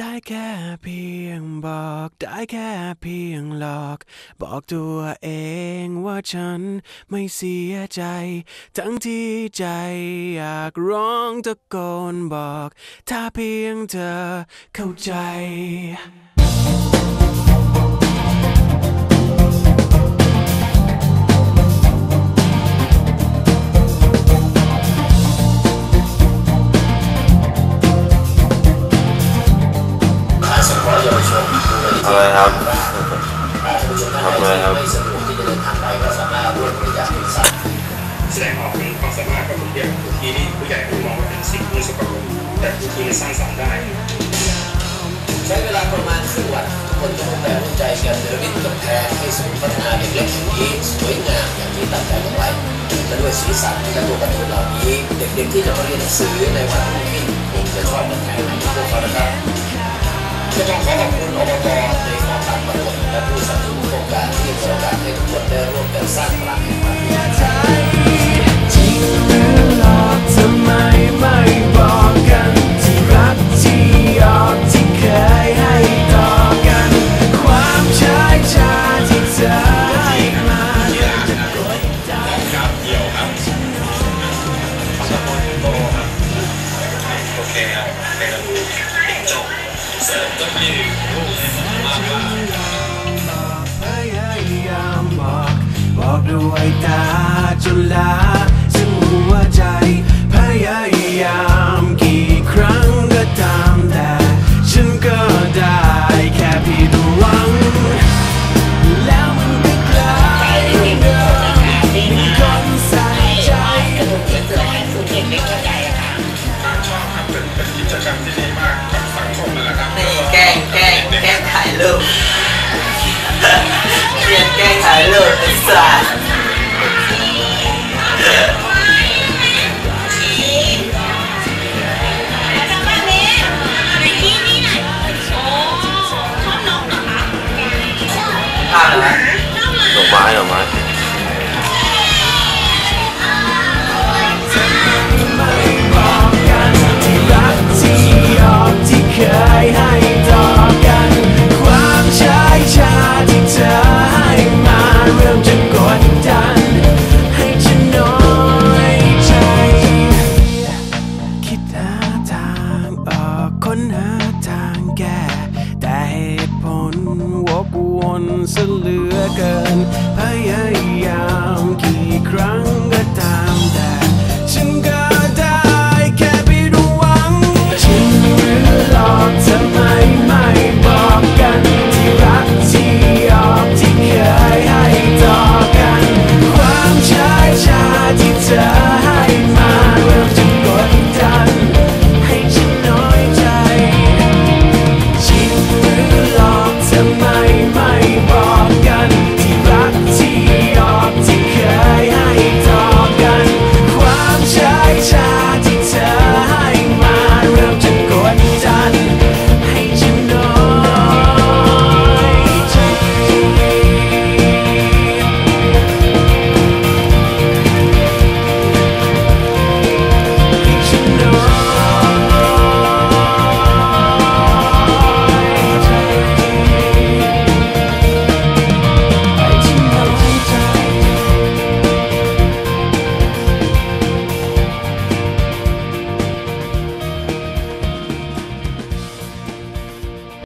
ได้แค่เพียงบอก ได้แค่เพียงหลอก บอกตัวเองว่าฉันไม่เสียใจ ทั้งที่ใจอยากร้องตะโกนบอก ถ้าเพียงเธอเข้าใจ อะไรครับท่านผู้ชมท่านใดที่ไม่สะดวกที่จะเดินทางไปก็สามารถร่วมบริจาคเป็นสัตว์แสดงออกถึงความสามารถของผู้ใหญ่บางทีนี่ผู้ใหญ่ผู้มองว่าเป็นสิ่งที่สกปรกแต่บางทีมันสร้างสรรค์ได้ ใช้เวลาประมาณครึ่งวันทุกคนก็ร่วมแรงร่วมใจกันเนรมิตกำแพงให้ศูนย์พัฒนาเด็กเล็กแห่งนี้สวยงามอย่างที่ตั้งใจเอาไว้และด้วยสีสันและตัวการ์ตูนเหล่านี้ เด็กๆที่จะมาเรียนหนังสือในวันพรุ่งนี้คงจะชอบกันแทนพวกเขานะครับก็ต้องขอขอบคุณอบต การที่โอกาสให้ทุกคนได้ร่วมกันสร้างพลังแห่งความดีจริงหรือหลอกทำไมไม่บอกกันที่รักที่ยอมที่เคยให้ต่อกัน ความชายชาที่เธอให้มาจะกดดันครับเดียวครับสปอนโตครับโอเคครับเป็นระดูจบเสริมต้นยืด ตาจนลาซึ่งหัวใจพยายามกี่ครั้งก็ตามแต่ ฉันก็ได้แค่ผิดหวัง แล้วมันก็กลายเป็นเดิมมีคนใส่ใจการชอบครับเป็นเป็นกิจกรรมที่ดีมากกับสังคมนั่นแหละครับนี่แกล้งแกล้งแกล้งถ่ายรูปเรียนแกล้งถ่ายรูปไอ้สัส เริ่มจะกดดัน ให้ฉันน้อยใจ คิดหาทางออกค้นหาทางแก้ แต่เหตุผลวกวนซะเหลือเกิน พยายามกี่ครั้ง